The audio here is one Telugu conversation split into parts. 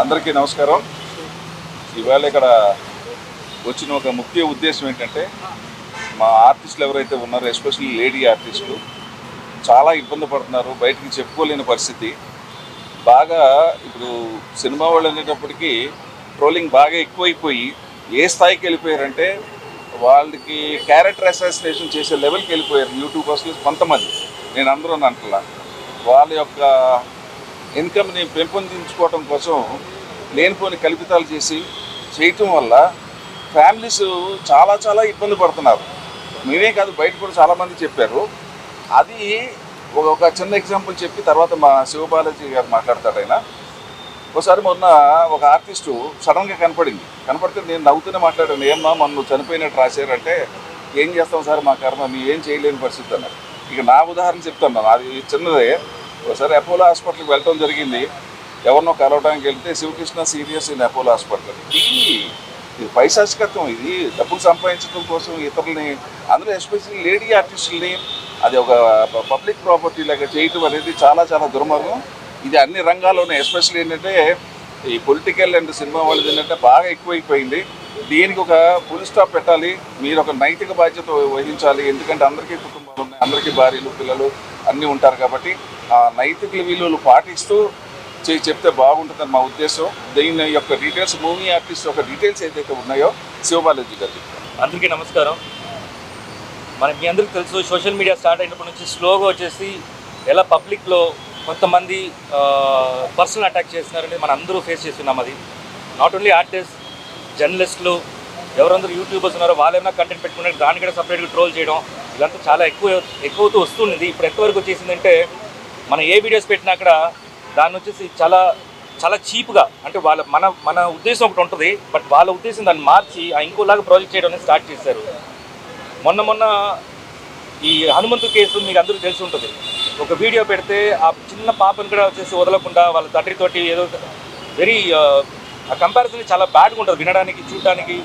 అందరికీ నమస్కారం. ఇవాళ ఇక్కడ వచ్చిన ఒక ముఖ్య ఉద్దేశం ఏంటంటే మా ఆర్టిస్టులు ఎవరైతే ఉన్నారో ఎస్పెషల్లీ లేడీ ఆర్టిస్టులు చాలా ఇబ్బంది పడుతున్నారు బయటికి చెప్పుకోలేని పరిస్థితి. బాగా ఇప్పుడు సినిమా వాళ్ళు అనేటప్పటికీ ట్రోలింగ్ బాగా ఎక్కువైపోయి ఏ స్థాయికి వెళ్ళిపోయారంటే వాళ్ళకి క్యారెక్టర్ అసోసియేషన్ చేసే లెవెల్కి వెళ్ళిపోయారు యూట్యూబర్స్లో కొంతమంది. నేను అందరూ అంటలా వాళ్ళ యొక్క ఇన్కమ్ని పెంపొందించుకోవడం కోసం లేనిపోని కల్పితాలు చేసి చేయటం వల్ల ఫ్యామిలీస్ చాలా చాలా ఇబ్బంది పడుతున్నారు. మేమే కాదు బయట కూడా చాలామంది చెప్పారు. అది ఒక- చిన్న ఎగ్జాంపుల్ చెప్పి తర్వాత మా శివబాలాజీ గారు మాట్లాడతాడు ఆయన. ఒకసారి మొన్న ఒక ఆర్టిస్టు సడన్గా కనపడింది. కనపడితే నేను నవ్వుతూనే మాట్లాడాను. ఏమ్మా మొన్న చనిపోయినట్టు రాశారంటే ఏం చేస్తాం సార్ మా కర్మ మేము ఏం చేయలేని పరిస్థితి అన్నారు. ఇక నా ఉదాహరణ చెప్తాను. అది చిన్నదే. ఒకసారి అపోలో హాస్పిటల్కి వెళ్ళటం జరిగింది. ఎవరినో కలవడానికి వెళ్తే Shivakrishna serious in Apollo hospital. ఇది ఇది పైశాచికత్వం ఇది డబ్బులు సంపాదించడం కోసం ఇతరులని అందులో ఎస్పెషల్లీ లేడీ ఆర్టిస్టుల్ని అది ఒక పబ్లిక్ ప్రాపర్టీ లాగా చేయటం అనేది చాలా చాలా దుర్మార్గం. ఇది అన్ని రంగాల్లోనే ఎస్పెషల్లీ ఏంటంటే ఈ పొలిటికల్ అండ్ సినిమా వాళ్ళది ఏంటంటే బాగా ఎక్కువైపోయింది. దీనికి ఒక ఫుల్ స్టాప్ పెట్టాలి. మీరు ఒక నైతిక బాధ్యత వహించాలి. ఎందుకంటే అందరికీ కుటుంబాలు ఉన్నాయి అందరికీ భార్యలు పిల్లలు అన్నీ ఉంటారు కాబట్టి ఆ నైతిక విలువలు పాటిస్తూ చే చెప్తే బాగుంటుందని మా ఉద్దేశం. దీని యొక్క డీటెయిల్స్ మూవీ ఆర్టిస్ట్ యొక్క డీటెయిల్స్ ఏదైతే ఉన్నాయో శివబాలాజీ గారు అందరికీ నమస్కారం. మనకి మీ అందరికీ తెలుసు సోషల్ మీడియా స్టార్ట్ అయినప్పటి నుంచి స్లోగా వచ్చేసి ఎలా పబ్లిక్లో కొంతమంది పర్సనల్ అటాక్ చేస్తున్నారని మనం అందరూ ఫేస్ చేస్తున్నాం అది. నాట్ ఓన్లీ ఆర్టిస్ట్ జర్నలిస్టులు ఎవరందరూ యూట్యూబర్స్ ఉన్నారో వాళ్ళేమైనా కంటెంట్ పెట్టుకున్నారు దాన్ని కూడా సపరేట్గా ట్రోల్ చేయడం ఇదంతా చాలా ఎక్కువ ఎక్కువతో వస్తుంది ఇప్పుడు ఎంతవరకు వచ్చేసిందంటే మనం ఏ వీడియోస్ పెట్టినా అక్కడ దాన్ని వచ్చేసి చాలా చాలా చీప్గా అంటే వాళ్ళ మన మన ఉద్దేశం ఒకటి ఉంటుంది బట్ వాళ్ళ ఉద్దేశం దాన్ని మార్చి ఆ ఇంకోలాగా ప్రాజెక్ట్ చేయడం అనేది స్టార్ట్ చేశారు. మొన్న మొన్న ఈ హనుమంతు కేసు మీకు అందరూ తెలిసి ఉంటుంది. ఒక వీడియో పెడితే ఆ చిన్న పాపను కూడా వచ్చేసి వదలకుండా వాళ్ళ తండ్రితోటి ఏదో వెరీ ఆ కంపారిజన్ చాలా బ్యాడ్గా ఉంటుంది వినడానికి చూడడానికి.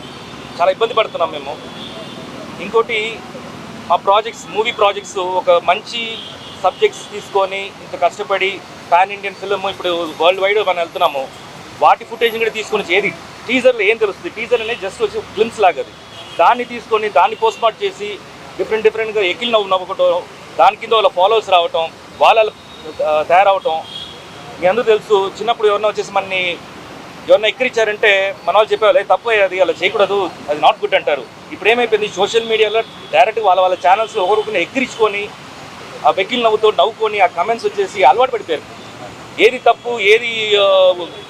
చాలా ఇబ్బంది పడుతున్నాం మేము. ఇంకోటి మా ప్రాజెక్ట్స్ మూవీ ప్రాజెక్ట్స్ ఒక మంచి సబ్జెక్ట్స్ తీసుకొని ఇంత కష్టపడి పాన్ ఇండియన్ ఫిల్మ్ ఇప్పుడు వరల్డ్ వైడ్ మనం వెళ్తున్నాము వాటి ఫుటేజ్ కూడా తీసుకొని ఏది టీజర్లో ఏం తెలుస్తుంది? టీజర్ అనేది జస్ట్ వచ్చి గ్లిమ్స్ లాగా దాన్ని తీసుకొని దాన్ని పోస్ట్మార్ట్ చేసి డిఫరెంట్ డిఫరెంట్గా ఎకిల్ నవ్వు నవ్వుకోవటం దాని కింద వాళ్ళ ఫాలోవర్స్ రావటం వాళ్ళ తయారవటం. మీ అందరూ తెలుసు చిన్నప్పుడు ఎవరన్నా వచ్చేసి మనని ఎవరన్నా ఎక్కిరిచ్చారంటే మన వాళ్ళు చెప్పేవాళ్ళు "ఏ, తప్పు అది అలా చేయకూడదు అది నాట్ గుడ్ అంటారు. ఇప్పుడు ఏమైపోయింది? సోషల్ మీడియాలో డైరెక్ట్ వాళ్ళ వాళ్ళ ఛానల్స్లో ఒకరికొకరిని ఎక్కిరించుకొని ఆ వెకిల్ నవ్వుతో నవ్వుకొని ఆ కమెంట్స్ వచ్చేసి అలవాటు పడిపోయారు. ఏది తప్పు ఏది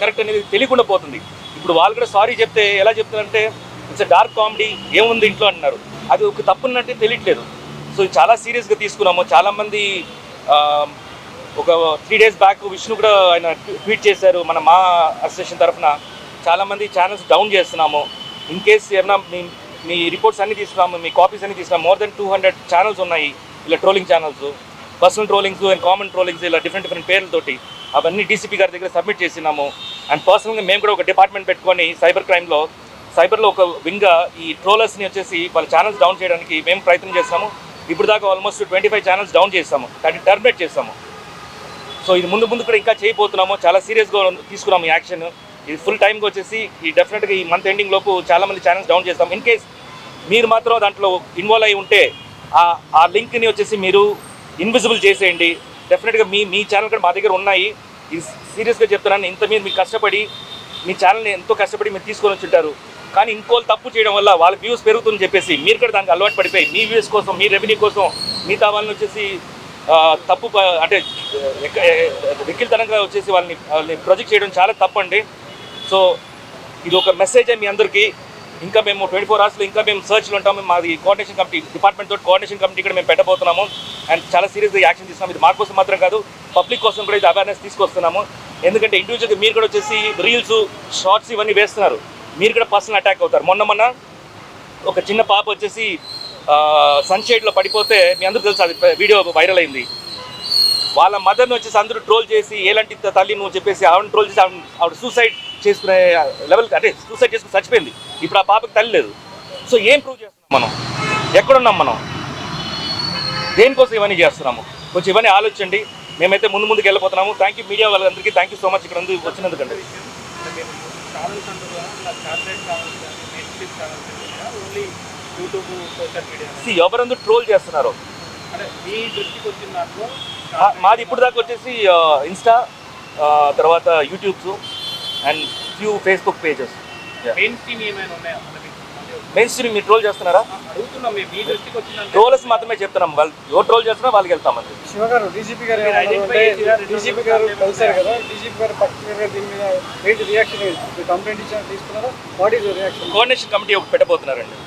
కరెక్ట్ అనేది తెలియకుండా పోతుంది. ఇప్పుడు వాళ్ళు కూడా సారీ చెప్తే ఎలా చెప్తారంటే ఇట్స్ డార్క్ కామెడీ ఏముంది ఇంట్లో? అంటున్నారు. అది ఒక తప్పున్నట్టే తెలియట్లేదు. సో చాలా సీరియస్గా తీసుకున్నాము. చాలామంది ఒక త్రీ డేస్ బ్యాక్ విష్ణు కూడా ఆయన ట్వీట్ చేశారు మన మా అసోసియేషన్ తరఫున చాలామంది ఛానల్స్ డౌన్ చేస్తున్నాము. ఇన్ కేస్ ఏమన్నా మీ మీ రిపోర్ట్స్ అన్నీ తీసుకున్నాము మీ కాపీస్ అన్నీ తీసుకున్నాము more than two hundred channels ఉన్నాయి. ఇలా trolling channels personal trollings and common trollings ఇలా డిఫరెంట్ డిఫరెంట్ పేర్లతోటి అవన్నీ డీసీపీ గారి దగ్గర సబ్మిట్ చేసినాము. అండ్ పర్సనల్గా మేము కూడా ఒక డిపార్ట్మెంట్ పెట్టుకొని సైబర్ క్రైమ్లో సైబర్లో ఒక వింగ్గా ఈ ట్రోలర్స్ని వచ్చేసి వాళ్ళ ఛానల్స్ డౌన్ చేయడానికి మేము ప్రయత్నం చేస్తాము. ఇప్పుడు దాకా almost twenty five channels down చేస్తాము. దాన్ని టర్మినేట్ చేస్తాము. సో ఇది ముందు ముందు కూడా ఇంకా చేయబోతున్నాము. చాలా సీరియస్గా తీసుకున్నాము ఈ యాక్షన్ ఇది ఫుల్ టైంకి వచ్చేసి ఈ డెఫినెట్గా ఈ మంత్ ఎండింగ్ లోపు చాలామంది ఛానల్స్ డౌన్ చేస్తాం ఇన్ కేస్ మీరు మాత్రం దాంట్లో ఇన్వాల్వ్ అయి ఉంటే ఆ లింక్ని వచ్చేసి మీరు ఇన్విజిబుల్ చేసేయండి. డెఫినెట్గా మీ మీ ఛానల్ కూడా మా దగ్గర ఉన్నాయి. ఇది సీరియస్గా చెప్తున్నాను. ఇంత మీద మీరు కష్టపడి మీ ఛానల్ని ఎంతో కష్టపడి మీరు తీసుకొని వచ్చింటారు కానీ ఇంకోళ్ళు తప్పు చేయడం వల్ల వాళ్ళ వ్యూస్ పెరుగుతుందని చెప్పేసి మీరు కూడా దానికి అలవాటు పడిపోయి మీ వ్యూస్ కోసం మీ రెవెన్యూ కోసం మిగతా వాళ్ళని వచ్చేసి తప్పు అంటే ఎక్క- వచ్చేసి వాళ్ళని వాళ్ళని ప్రొజెక్ట్ చేయడం చాలా తప్పండి. సో ఇది ఒక మెసేజ్ మీ అందరికీ. ఇంకా మేము ట్వంటీ ఫోర్ అవర్స్లో ఇంకా మేము సర్చ్లు ఉంటాము మాది కోఆర్డినేషన్ కమిటీ డిపార్ట్మెంట్ తోటి కోఆర్డినేషన్ కమిటీ ఇక్కడ మేము పెట్టబోతున్నాము. అండ్ చాలా సీరియస్గా యాక్షన్ తీసుకున్నాము ఇది మా కోసం మాత్రం కాదు పబ్లిక్ కోసం కూడా ఇది అవేర్నెస్ తీసుకొస్తున్నాము. ఎందుకంటే ఇండివిజువల్గా మీరు కూడా వచ్చేసి రీల్స్ షార్ట్స్ ఇవన్నీ వేస్తున్నారు. మీరు కూడా పర్సనల్ అటాక్ అవుతారు. మొన్న మొన్న ఒక చిన్న పాప వచ్చేసి సన్షేడ్లో పడిపోతే మీ అందరూ తెలుసు అది వీడియో వైరల్ అయింది. వాళ్ళ మదర్ని వచ్చేసి అందరూ ట్రోల్ చేసి ఎలాంటి తల్లి నువ్వు చెప్పేసి ఆవిడ ట్రోల్ చేసి ఆవిడ సూసైడ్ చేసుకునే లెవెల్ అంటే సూసైడ్ చేసుకుని చచ్చిపోయింది. ఇప్పుడు ఆ పాపకి తల్లి లేదు. సో ఏం ప్రూవ్ చేస్తున్నాం మనం? ఎక్కడున్నాం మనం? దేనికోసం ఇవన్నీ చేస్తున్నాము? కొంచెం ఇవన్నీ ఆలోచించండి. మేమైతే ముందు ముందుకు వెళ్ళిపోతున్నాము థ్యాంక్ యూ మీడియా వాళ్ళందరికీ. థ్యాంక్ యూ సో మచ్ ఇక్కడ వచ్చినందుకండి ఎవరందరూ ట్రోల్ చేస్తున్నారు? మాది ఇప్పుడు దాకా వచ్చేసి ఇన్స్టా తర్వాత YouTubes and few Facebook pages. Main stream ఏమైనా ఉన్నాయా? అంటే మీకు అంటే మెయిన్ స్ట్రీమ్ మీరు ట్రోల్ చేస్తున్నారా? ట్రోలర్స్ మాత్రమే చెప్తున్నాం. వాళ్ళు ఎవరు ట్రోల్ చేస్తున్నా వాళ్ళకి వెళ్తామండి. శివ గారు డీజీపీ గారు? డీజీపీ గారు కలిసారు కదా డీజీపీ గారు పర్టికులర్గా దీని మీద ఏంటి? రియాక్షన్ కంప్లైంట్ తీసుకున్నారా? What is reaction coordination committee ఒకటి పెట్టబోతున్నారండి.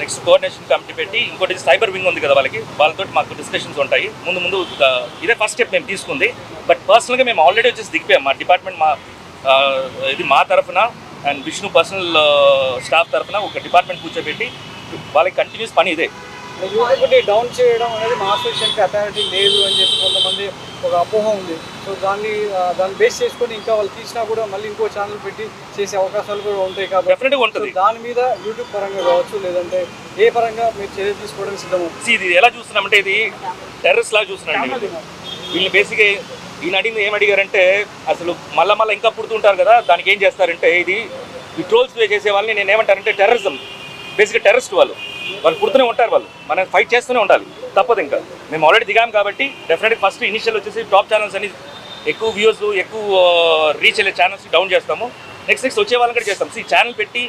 నెక్స్ట్ కోఆర్డినేషన్ కమిటీ పెట్టి ఇంకోటి సైబర్ వింగ్ ఉంది కదా వాళ్ళకి. వాళ్ళతో మాకు డిస్కషన్స్ ఉంటాయి. ముందు ముందు ఇదే ఫస్ట్ స్టెప్ మేము తీసుకుంది. బట్ పర్సనల్గా మేము ఆల్రెడీ వచ్చేసి దిగిపోయాం. మా డిపార్ట్మెంట్ మా ఇది మా తరఫున అండ్ విష్ణు పర్సనల్ స్టాఫ్ తరఫున ఒక డిపార్ట్మెంట్ కూర్చోబెట్టి వాళ్ళకి కంటిన్యూస్ పని ఇదే. డౌన్ చేయడం అనేది మా అసోసియేషన్కి అథారిటీ లేదు అని చెప్పి కొంతమంది ఒక అపోహ ఉంది. సో దాన్ని దాన్ని బేస్ చేసుకొని ఇంకా వాళ్ళు తీసినా కూడా మళ్ళీ ఇంకో ఛానల్ పెట్టి చేసే అవకాశాలు కూడా ఉంటాయి కాబట్టి ఉంటుంది. దాని మీద యూట్యూబ్ పరంగా కావచ్చు లేదంటే ఏ పరంగా మీరు చర్య తీసుకోవడానికి See, ఇది ఎలా చూస్తున్నామంటే ఇది టెర్రస్ లాగా చూస్తున్నాండి వీళ్ళని బేసిక్గా ఈయన అడిగింది ఏం అడిగారంటే అసలు మళ్ళా మళ్ళీ ఇంకా పుడుతుంటారు కదా దానికి ఏం చేస్తారంటే ఇది ఈ ట్రోల్స్ చేసే వాళ్ళని నేను ఏమంటానంటే టెర్రరిజం బేసిక్గా టెర్రరిస్ట్ వాళ్ళు. వాళ్ళు పుడుతూనే ఉంటారు వాళ్ళు. మనం ఫైట్ చేస్తూనే ఉండాలి. తప్పదు ఇంకా. మేము ఆల్రెడీ దిగాం కాబట్టి డెఫినెట్గా ఫస్ట్ ఇనిషియల్ వచ్చేసి టాప్ ఛానల్స్ అని ఎక్కువ వ్యూస్ ఎక్కువ రీచ్ అయ్యే ఛానల్స్ డౌన్ చేస్తాము. నెక్స్ట్ నెక్స్ట్ వచ్చే వాళ్ళని కూడా చేస్తాం. ఈ ఛానల్ పెట్టి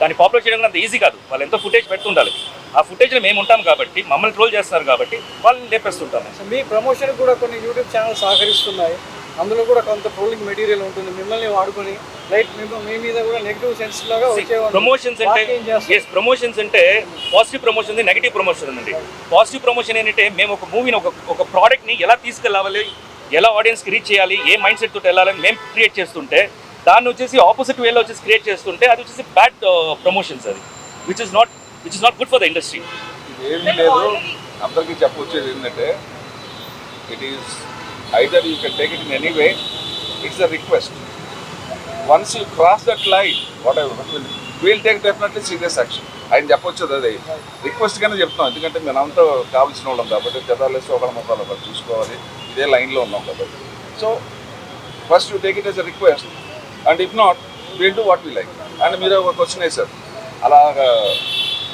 దాన్ని పాపులర్ చేయడం అంత ఈజీ కాదు. వాళ్ళు ఎంతో ఫుటేజ్ పెడుతుండాలి. ఆ ఫుటేజ్లో మేము ఉంటాం కాబట్టి మమ్మల్ని ట్రోల్ చేస్తున్నారు కాబట్టి వాళ్ళని లేపేస్తుంటాము. మీ ప్రమోషన్ కూడా కొన్ని యూట్యూబ్ ఛానల్స్ సహకరిస్తున్నాయి. అందులో కూడా కొంత ట్రోలింగ్ మెటీరియల్ ఉంటుంది. మిమ్మల్ని వాడుకొని రైట్ మీ మీద కూడా నెగిటివ్ సెన్స్ లాగా ప్రమోషన్స్ అంటే ప్రమోషన్స్ అంటే పాజిటివ్ ప్రమోషన్ ఉంది నెగిటివ్ ప్రమోషన్ ఉందండి పాజిటివ్ ప్రమోషన్ ఏంటంటే మేము ఒక మూవీని ఒక ఒక ప్రోడక్ట్ని ఎలా తీసుకెళ్ళాలి ఎలా ఆడియన్స్కి రీచ్ చేయాలి ఏ మైండ్ సెట్ తోటి వెళ్ళాలని మేము క్రియేట్ చేస్తుంటే దాన్ని వచ్చేసి ఆపోజిట్ వేలో వచ్చేసి క్రియేట్ చేస్తుంటే అది వచ్చేసి బ్యాడ్ ప్రమోషన్స్ అది. Which is not which is not good for the industry ఏమీ లేదు. అందరికీ చెప్పొచ్చేది ఏంటంటే it is either you can take it in any way it's a request once you cross that line whatever we'll take definitely serious action ఆయన చెప్పొచ్చు అది. రిక్వెస్ట్గానే చెప్తున్నాం. ఎందుకంటే మేమంతా కావాల్సిన వాళ్ళం కాబట్టి చదవలేసి ఒకళ్ళ ముఖాలు ఒకరు చూసుకోవాలి. ఇదే లైన్లో ఉన్నాం కాబట్టి. So first you take it as a request and if not we'll do what we like and మీరు ఒక క్వశ్చన్ వేశారు. అలాగా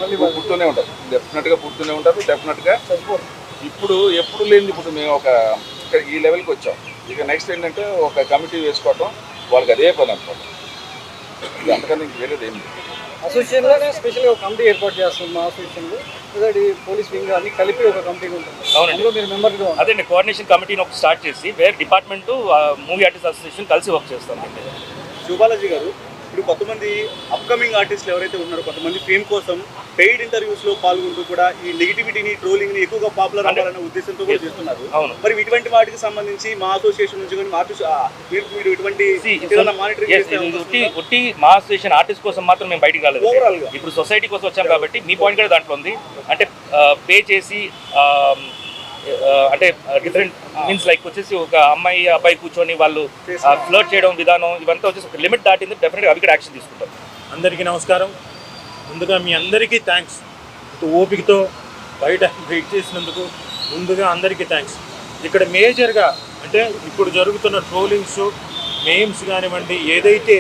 పుడుతూనే ఉంటారు. డెఫినెట్గా పుడుతూనే ఉంటారు. డెఫినెట్గా ఇప్పుడు ఎప్పుడు లేనిది ఇప్పుడు మేము ఒక ఇక్కడ ఈ లెవెల్కి వచ్చాం. ఇక నెక్స్ట్ ఏంటంటే ఒక కమిటీ వేసుకోవటం వాళ్ళకి అదే పని ఇది అంతకన్నా ఇంక వేరేది ఏం అసోసియేషన్లోనే స్పెషల్గా ఒక కమిటీ ఏర్పాటు చేస్తుంది మా అసోసియేషన్లో. పోలీస్ వింగ్ అన్ని కలిపి ఒక కమిటీ ఉంటుంది. అవునండి. మీరు మెంబర్గా ఉంటారు అదే కోఆర్డినేషన్ కమిటీని ఒక స్టార్ట్ చేసి వేరే డిపార్ట్మెంట్ మూవీ ఆర్టిస్ట్ అసోసియేషన్ కలిసి వర్క్ చేస్తాం. శివబాలాజీ గారు ఇప్పుడు కొంతమంది అప్కమింగ్ ఆర్టిస్టులు ఎవరైతే ఉన్నారో కొంతమంది ఫేమ్ కోసం పెయిడ్ ఇంటర్వ్యూస్లో పాల్గొంటూ కూడా ఈ నెగిటివిటీని ట్రోలింగ్ని ఎక్కువగా పాపులర్ అవ్వాలనే ఉద్దేశంతో కూడా చేస్తున్నారు మరి ఇటువంటి వాటికి సంబంధించి మా అసోసియేషన్ నుంచి కానీ మా ఆర్టిస్ట్ మీరు ఇటువంటి? ఉట్టి మా అసోసియేషన్ ఆర్టిస్ట్ కోసం మాత్రం మేము బయటికి రాలేదు. ఇప్పుడు సొసైటీ కోసం వచ్చాం కాబట్టి మీ పాయింట్ కూడా దాంట్లో ఉంది అంటే పే చేసి అంటే డిఫరెంట్ మీన్స్ లైక్ వచ్చేసి ఒక అమ్మాయి అబ్బాయి కూర్చొని వాళ్ళు ఫ్లోట్ చేయడం విధానం ఇవంతా వచ్చేసి ఒక లిమిట్ దాటింది. డెఫినెట్గా అవి కూడా యాక్షన్ తీసుకుంటాం. అందరికీ నమస్కారం. ముందుగా మీ అందరికీ థ్యాంక్స్ ఓపికతో బయట వెయిట్ చేసినందుకు ముందుగా అందరికీ థ్యాంక్స్ ఇక్కడ మేజర్గా అంటే ఇప్పుడు జరుగుతున్న ట్రోలింగ్స్ మేమ్స్ కానివ్వండి ఏదైతే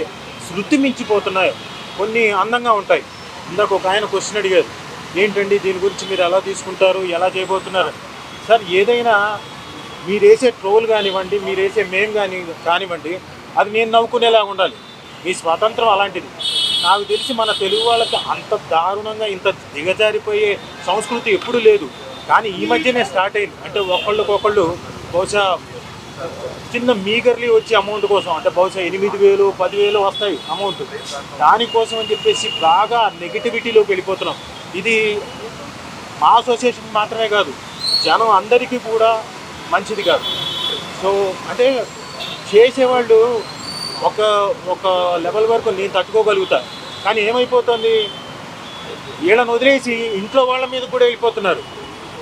శృతి మించిపోతున్నాయో కొన్ని అందంగా ఉంటాయి. ఇందాక ఒక ఆయన క్వశ్చన్ అడిగారు. ఏంటండి దీని గురించి మీరు ఎలా తీసుకుంటారు? ఎలా చేయబోతున్నారు? సార్ ఏదైనా మీరు వేసే ట్రోల్ కానివ్వండి మీరు వేసే కానీ కానివ్వండి అది నేను నవ్వుకునేలా ఉండాలి. మీ స్వాతంత్రం అలాంటిది. నాకు తెలిసి మన తెలుగు వాళ్ళకి అంత దారుణంగా ఇంత దిగజారిపోయే సంస్కృతి ఎప్పుడూ లేదు. కానీ ఈ మధ్యనే స్టార్ట్ అయింది. అంటే ఒకళ్ళకొకళ్ళు బహుశా చిన్న మీగర్లీ వచ్చే అమౌంట్ కోసం అంటే బహుశా ఎనిమిది వేలు పదివేలు వస్తాయి అమౌంట్. దానికోసం అని చెప్పేసి బాగా నెగిటివిటీలోకి వెళ్ళిపోతున్నాం. ఇది మా అసోసియేషన్ మాత్రమే కాదు జనం అందరికీ కూడా మంచిది కాదు. సో అంటే చేసేవాళ్ళు ఒక ఒక లెవెల్ వరకు నేను తట్టుకోగలుగుతా. కానీ ఏమైపోతుంది? వీళ్ళని వదిలేసి ఇంట్లో వాళ్ళ మీద కూడా వెళ్ళిపోతున్నారు.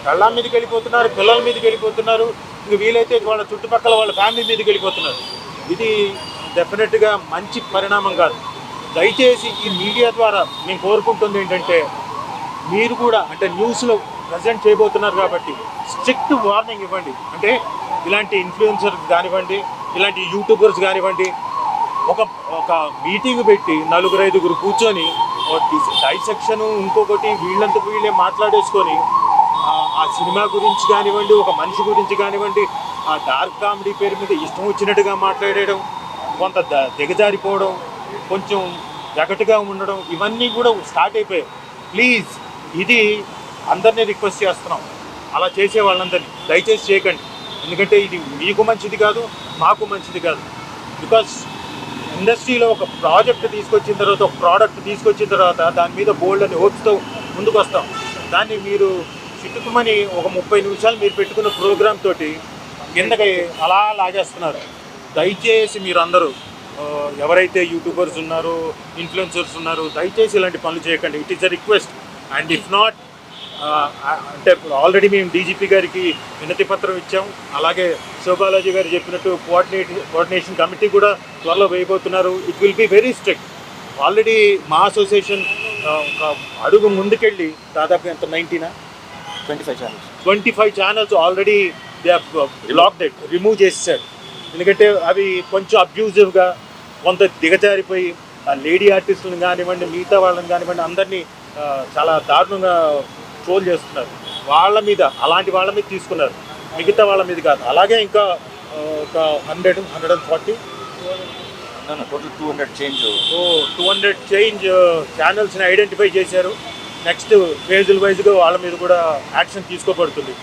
కళ్ళ మీదకి వెళ్ళిపోతున్నారు పిల్లల మీదకి వెళ్ళిపోతున్నారు. ఇంక వీలైతే వాళ్ళ చుట్టుపక్కల వాళ్ళ ఫ్యామిలీ మీదకి వెళ్ళిపోతున్నారు. ఇది డెఫినెట్గా మంచి పరిణామం కాదు. దయచేసి ఈ మీడియా ద్వారా నేను కోరుకుంటుంది ఏంటంటే మీరు కూడా అంటే న్యూస్లో ప్రజెంట్ చేయబోతున్నారు కాబట్టి స్ట్రిక్ట్ వార్నింగ్ ఇవ్వండి. అంటే ఇలాంటి ఇన్ఫ్లుయెన్సర్స్ కానివ్వండి ఇలాంటి యూట్యూబర్స్ కానివ్వండి ఒక ఒక మీటింగ్ పెట్టి నలుగురు ఐదుగురు కూర్చొని డైసెక్షన్ ఇంకొకటి వీళ్ళంతా వీళ్ళే మాట్లాడేసుకొని ఆ- సినిమా గురించి కానివ్వండి ఒక మనిషి గురించి కానివ్వండి ఆ డార్క్ కామెడీ పేరు మీద ఇష్టం వచ్చినట్టుగా మాట్లాడేయడం కొంత ద- దిగజారిపోవడం కొంచెం జగటుగా ఉండడం ఇవన్నీ కూడా స్టార్ట్ అయిపోయాయి. ప్లీజ్ ఇది అందరినీ రిక్వెస్ట్ చేస్తున్నాం. అలా చేసే వాళ్ళందరినీ దయచేసి చేయకండి. ఎందుకంటే ఇది మీకు మంచిది కాదు మాకు మంచిది కాదు. బికాస్ ఇండస్ట్రీలో ఒక ప్రాజెక్ట్ తీసుకొచ్చిన తర్వాత ఒక ప్రోడక్ట్ తీసుకొచ్చిన తర్వాత దాని మీద బోల్డ్ అని హోప్స్తో ముందుకు వస్తాం. దాన్ని మీరు చిట్టుకుమని ఒక ముప్పై నిమిషాలు మీరు పెట్టుకున్న ప్రోగ్రామ్ తోటి కిందకి అలా లాగేస్తున్నారు. దయచేసి మీరు అందరూ ఎవరైతే యూట్యూబర్స్ ఉన్నారో ఇన్ఫ్లుయెన్సర్స్ ఉన్నారో దయచేసి ఇలాంటి పనులు చేయకండి. It is a request and if not అంటే ఆల్రెడీ మేము డీజీపీ గారికి వినతి పత్రం ఇచ్చాం. అలాగే శివబాలాజీ గారు చెప్పినట్టు కోఆర్డినేట్ కోఆర్డినేషన్ కమిటీ కూడా త్వరలో వేయబోతున్నారు. It will be very strict already మా అసోసియేషన్ ఒక అడుగు ముందుకెళ్ళి దాదాపు ఎంత? నైన్టీనా twenty five channels twenty five channels already they blocked remove చేసేసారు. ఎందుకంటే అవి కొంచెం అబ్యూజివ్గా కొంత దిగజారిపోయి లేడీ ఆర్టిస్టులను కానివ్వండి మిగతా వాళ్ళని కానివ్వండి అందరినీ ఆ, చాలా దారుణంగా ట్రోల్ చేస్తున్నారు. వాళ్ళ మీద అలాంటి వాళ్ళ మీద తీసుకున్నారు. మిగతా వాళ్ళ మీద కాదు. అలాగే ఇంకా ఒక hundred hundred and forty total two hundred change so two hundred change ఛానల్స్ని identify చేశారు. నెక్స్ట్ ఫేజుల వైజ్గా వాళ్ళ మీద కూడా యాక్షన్ తీసుకోబడుతుంది.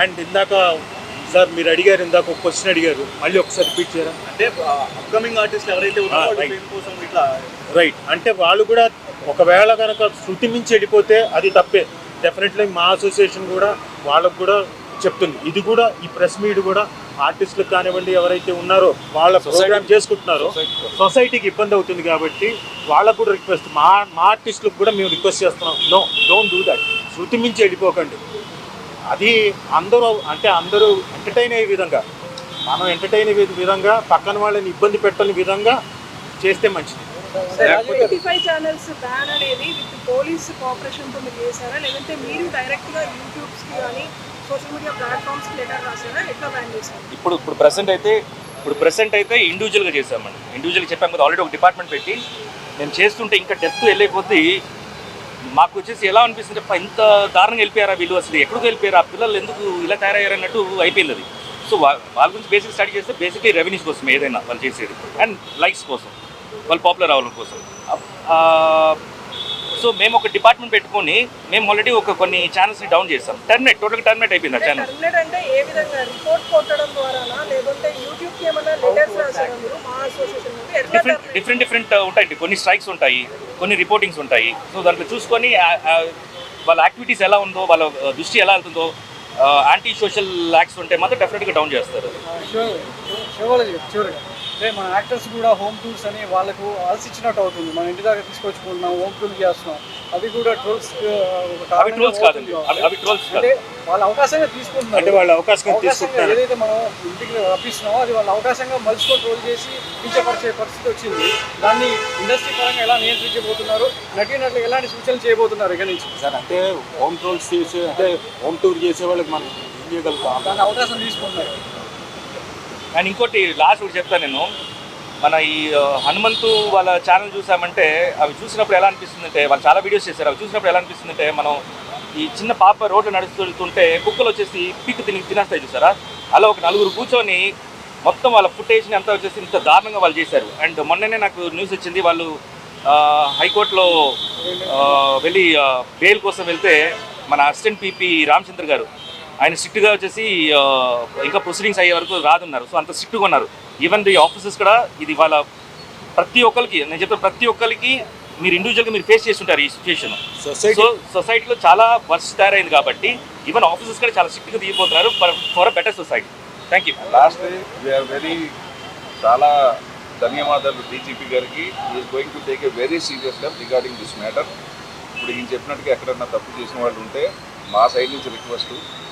అండ్ ఇందాక సార్ మీరు అడిగారు ఇందాక ఒక క్వశ్చన్ అడిగారు. మళ్ళీ ఒకసారి రిపీట్ చేయరా? అంటే అప్కమింగ్ ఆర్టిస్టులు ఎవరైతే ఉన్నారో కోసం ఇట్లా రైట్ అంటే వాళ్ళు కూడా ఒకవేళ కనుక శృతి మించి వెళ్ళిపోతే అది తప్పే. డెఫినెట్లీ మా అసోసియేషన్ కూడా వాళ్ళకు కూడా చెప్తుంది. ఇది కూడా ఈ ప్రెస్ మీట్ కూడా ఆర్టిస్టులకు కానివ్వండి ఎవరైతే ఉన్నారో వాళ్ళ ప్రోగ్రామ్ చేసుకుంటున్నారో సొసైటీకి ఇబ్బంది అవుతుంది కాబట్టి వాళ్ళకు కూడా రిక్వెస్ట్ మా మా ఆర్టిస్టులకు కూడా మేము రిక్వెస్ట్ చేస్తున్నాం. నో డోంట్ డూ దట్ శృతి మించి వెళ్ళిపోకండి. అది అందరూ అంటే అందరూ ఎంటర్టైన్ అయ్యే విధంగా మనం ఎంటర్టైన్ అయ్యే విధంగా పక్కన వాళ్ళని ఇబ్బంది పెట్టని విధంగా చేస్తే మంచిది. ఫైవ్ ఛానల్స్ బ్యాన్ అనేది విత్ పోలీస్ కోఆపరేషన్తో మీరు చేశారా? లేదంటే మీరు డైరెక్ట్గా యూట్యూబ్స్కి కానీ సోషల్ మీడియా ప్లాట్ఫామ్స్కి లెటర్ రాసారా ఎట్లా బ్యాన్ చేశారు? ఇప్పుడు ఇప్పుడు ప్రెసెంట్ అయితే ఇప్పుడు ప్రెసెంట్ అయితే ఇండివిజువల్గా చేసామండి ఇండివిజువల్గా చెప్పాం కదా ఆల్రెడీ ఒక డిపార్ట్మెంట్ పెట్టి. మేము చేస్తుంటే ఇంకా డెప్త్ వెళ్ళే కొద్దీ మాకు వచ్చేసి ఎలా అనిపిస్తుంది? "అబ్బా, ఇంత దారుణంగా వెళ్ళిపోయారా వీళ్ళు అసలు? ఎక్కడికి వెళ్ళిపోయారు? ఆ పిల్లలు ఎందుకు ఇలా తయారయ్యారు? అన్నట్టు అయిపోయింది అది. సో వాళ్ళ గురించి బేసిక్ స్టడీ చేస్తే బేసిక్లీ రెవెన్యూస్ కోసం ఏదైనా వాళ్ళు చేసేది. అండ్ లైక్స్ కోసం. వాళ్ళు పాపులర్ అవ్వడం కోసం. సో మేము ఒక డిపార్ట్మెంట్ పెట్టుకొని మేము ఆల్రెడీ ఒక కొన్ని ఛానల్స్ని డౌన్ చేస్తాం టర్మినేట్ టోటల్గా టర్మినేట్ అయిపోయింది ఆ ఛానల్ టర్మినేట్ అంటే ఏ విధంగా? రిపోర్ట్ కొట్టడం ద్వారానా? లేదంటే యూట్యూబ్కి ఏమైనా లెటర్స్ రాసారా మీరు? మా అసోసియేషన్ నుండి ఎట్లా డిఫరెంట్ డిఫరెంట్ డిఫరెంట్ ఉంటాయి. కొన్ని స్ట్రైక్స్ ఉంటాయి కొన్ని రిపోర్టింగ్స్ ఉంటాయి. సో దాంట్లో చూసుకొని వాళ్ళ యాక్టివిటీస్ ఎలా ఉందో వాళ్ళ ఆ, దృష్టి ఎలా వెళ్తుందో యాంటీ సోషల్ యాక్ట్స్ ఉంటే మాత్రం డెఫినెట్గా డౌన్ చేస్తారు. అంటే మన యాక్టర్స్ కూడా హోమ్ టూర్స్ అని వాళ్ళకు అలసి ఇచ్చినట్టు అవుతుంది. మన ఇంటి దాకా తీసుకొచ్చుకుంటున్నాం హోమ్ టూర్ చేస్తున్నాం. అవి కూడా ట్రోల్స్ అవి ట్రోల్స్ కాదండి. అవి అవి ట్రోల్స్ కాదు. అంటే వాళ్ళ అవకాశంగా అంటే తీసుకుంటున్నారు వాళ్ళ అవకాశం అవకాశంగా తీసుకుంటున్నారు. ఏదైతే మనం ఇంటికి రప్పిస్తున్నామో అది వాళ్ళ అవకాశంగా మలుచుకొని ట్రోల్ చేసి కించపరిచే పరిస్థితి వచ్చింది. దాన్ని ఇండస్ట్రీ పరంగా ఎలా నియంత్రించబోతున్నారు? నటినట్లు ఎలాంటి సూచనలు చేయబోతున్నారు ఇక నుంచి? సార్ అంటే హోమ్ టూర్స్ చేసే అంటే హోమ్ టూర్ చేసే వాళ్ళకి మనం ఏం చేయగలుగుతాం? దాని అవకాశం తీసుకుంటున్నారు. అండ్ ఇంకోటి లాస్ట్ ఒకటి చెప్తాను నేను. మన ఈ హనుమంతు వాళ్ళ ఛానల్ చూసామంటే అవి చూసినప్పుడు ఎలా అనిపిస్తుందంటే వాళ్ళు చాలా వీడియోస్ చేశారు. అవి చూసినప్పుడు ఎలా అనిపిస్తుందంటే మనం ఈ చిన్న పాప రోడ్లు నడుస్తుంటే కుక్కలు వచ్చేసి పీక్ తిని తినేస్తాయి చూసారా? అలా ఒక నలుగురు కూర్చొని మొత్తం వాళ్ళ ఫుటేజ్ని అంతా వచ్చేసి ఇంత దారుణంగా వాళ్ళు చేశారు. అండ్ మొన్ననే నాకు న్యూస్ వచ్చింది వాళ్ళు హైకోర్టులో వెళ్ళి బెయిల్ కోసం వెళ్తే మన అసిస్టెంట్ పీపీ రామచంద్ర గారు ఆయన స్ట్రిక్ట్గా వచ్చేసి ఇంకా ప్రొసీడింగ్స్ అయ్యే వరకు రాదున్నారు. సో అంత స్ట్రిక్ట్గా ఉన్నారు. ఈవెన్ ది ఆఫీసెస్ కూడా ఇది వాళ్ళ ప్రతి ఒక్కరికి నేను చెప్పిన ప్రతి ఒక్కరికి మీరు ఇండివిజువల్గా మీరు ఫేస్ చేస్తుంటారు ఈ సిచ్యువేషన్ సో సొసైటీలో చాలా వర్స్ తయారైంది కాబట్టి ఈవెన్ ఆఫీసెస్ కూడా చాలా స్ట్రిక్ట్గా దిగిపోతున్నారు for a better society thank you last very చాలా ధన్యవాదాలు డీజీపీ గారికి. Is going to take a very serious step regarding this matter ఇప్పుడు ఈయన చెప్పినట్టుగా ఎక్కడన్నా తప్పు చేసిన వాళ్ళు ఉంటే మా సైడ్ నుంచి రిక్వెస్ట్